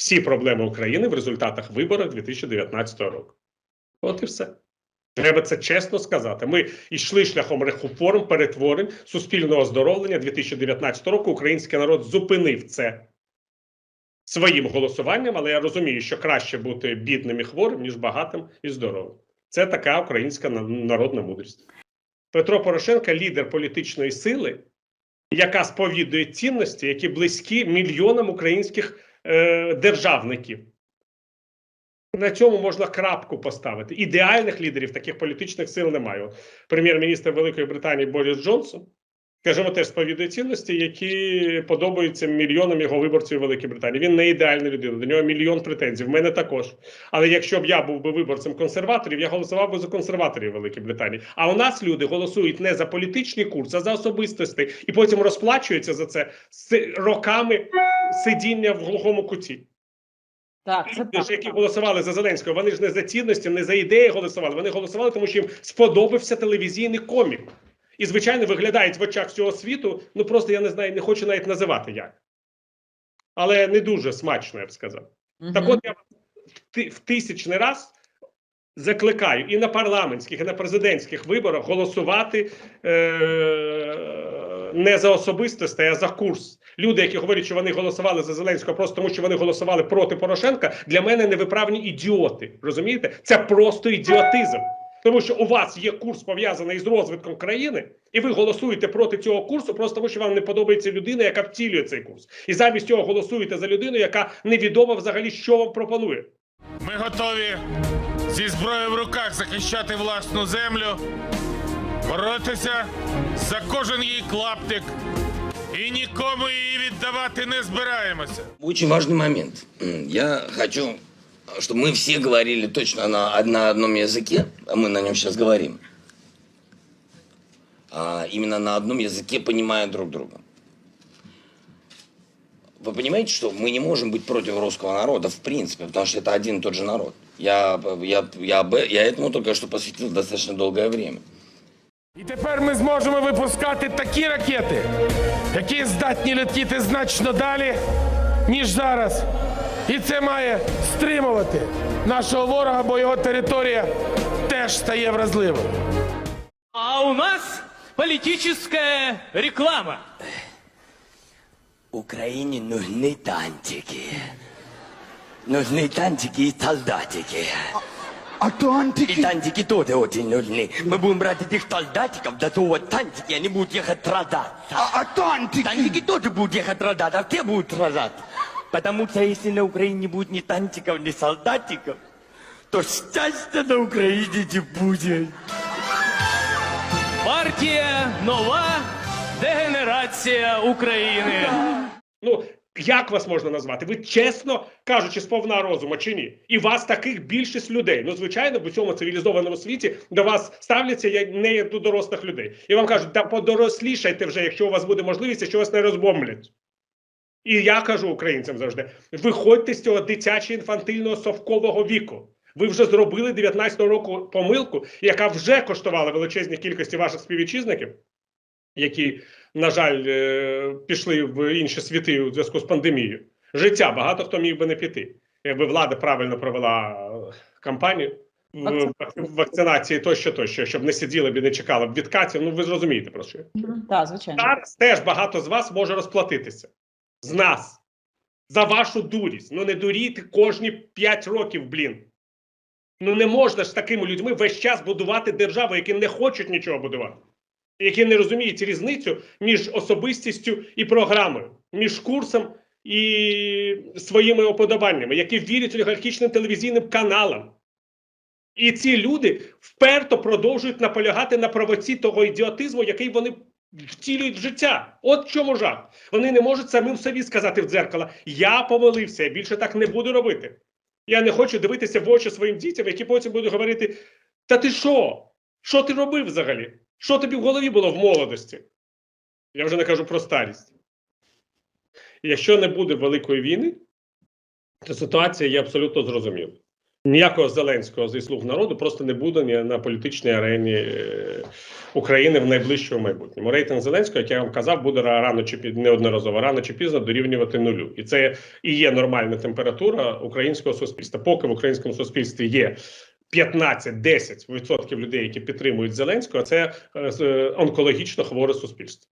всі проблеми України в результатах виборів 2019 року. От і все. Треба це чесно сказати. Ми йшли шляхом реформ, перетворень, суспільного оздоровлення 2019 року. Український народ зупинив це своїм голосуванням, але я розумію, що краще бути бідним і хворим, ніж багатим і здоровим. Це така українська народна мудрість. Петро Порошенко лідер політичної сили, яка сповідує цінності, які близькі мільйонам українських е, державників. На цьому можна крапку поставити. Ідеальних лідерів таких політичних сил немає. Прем'єр-міністр Великої Британії Борис Джонсон, скажімо, теж сповідує цінності, які подобаються мільйонам його виборців Великій Британії. Він не ідеальна людина, до нього мільйон претензій. В мене також. Але якщо б я був би виборцем консерваторів, я голосував би за консерваторів Великій Британії. А у нас люди голосують не за політичний курс, а за особистості, і потім розплачуються за це роками сидіння в глухому куті. Так, це так. які голосували за Зеленського, вони ж не за цінності, не за ідеї голосували. Вони голосували, тому що їм сподобався телевізійний комік. І, звичайно, виглядають в очах всього світу. Ну просто я не знаю, не хочу навіть називати як. Але не дуже смачно, я б сказав. Мгм. Так от я в, в тисячний раз закликаю і на парламентських, і на президентських виборах голосувати е- не за особистості, а за курс. Люди, які говорять, що вони голосували за Зеленського просто тому, що вони голосували проти Порошенка, для мене невиправні ідіоти. Розумієте? Це просто ідіотизм. Тому що у вас є курс пов'язаний з розвитком країни, і ви голосуєте проти цього курсу, просто тому що вам не подобається людина, яка втілює цей курс. І замість цього голосуєте за людину, яка невідомо взагалі, що вам пропонує. Ми готові зі зброєю в руках захищати власну землю, боротися за кожен її клаптик і нікому її віддавати не збираємося. Очень важный момент. М, Я хочу, чтобы мы все говорили точно на, на одном языке, а мы на нем сейчас говорим. А именно на одном языке, понимая друг друга. Вы понимаете, что мы не можем быть против русского народа, в принципе, потому что это один и тот же народ. Я, я, я, об- я этому только что посвятил достаточно долгое время. І тепер ми зможемо випускати такі ракети, які здатні летіти значно далі, ніж зараз. І це має стримувати нашого ворога, бо його територія теж стає вразливою. А у нас политическая реклама. Украине нужны тантики. Нужны тантики и солдатики. А И тантики? тантики тоже очень нужны. Мы будем брать этих солдатиков, засовывать тантики, они будут ехать продаться. А, а тантики? Тантики тоже будут ехать продаться, а все будут продаться. Потому что если на Украине не будет ни тантиков, ни солдатиков, то счастья на Украине не будет. Партія нова дегенерація України. Ну як вас можна назвати? Ви чесно кажучи, сповна розуму чи ні? І вас таких більшість людей. Ну звичайно, в цьому цивілізованому світі до вас ставляться як не як до дорослих людей. І вам кажуть, та подорослішайте вже, якщо у вас буде можливість, що вас не розбомблять. І я кажу українцям завжди: виходьте з цього дитячого інфантильного совкового віку. Ви вже зробили 19-го року помилку, яка вже коштувала величезні кількості ваших співвітчизників, які, на жаль, е, пішли в інші світи у зв'язку з пандемією. Життя багато хто міг би не піти, якби влада правильно провела е, кампанію вакцинації тощо, тощо, щоб не сиділи б і не чекали б відкатів. Ну ви зрозумієте про що. Так, звичайно. Зараз теж багато з вас може розплатитися. З нас. За вашу дурість. Ну не дурійте кожні 5 років, блін. Ну не можна ж з такими людьми весь час будувати державу, які не хочуть нічого будувати. Які не розуміють різницю між особистістю і програмою, між курсом і своїми оподобаннями, які вірять олігархічним телевізійним каналам. І ці люди вперто продовжують наполягати на правоці того ідіотизму, який вони втілюють в життя. От в чому жах. Вони не можуть самим собі сказати в дзеркало: я помилився, я більше так не буду робити. Я не хочу дивитися в очі своїм дітям, які потім будуть говорити: Та ти що? Що ти робив взагалі? Що тобі в голові було в молодості? Я вже не кажу про старість. Якщо не буде великої війни, то ситуація є абсолютно зрозуміла. Ніякого Зеленського зі слуг народу просто не буде ні на політичній арені е, України в найближчому майбутньому. Рейтинг Зеленського, як я вам казав, буде рано чи пізно неодноразово, рано чи пізно дорівнювати нулю. І це і є нормальна температура українського суспільства. Поки в українському суспільстві є 15-10% людей, які підтримують Зеленського, це е, з- онкологічно хворе суспільство.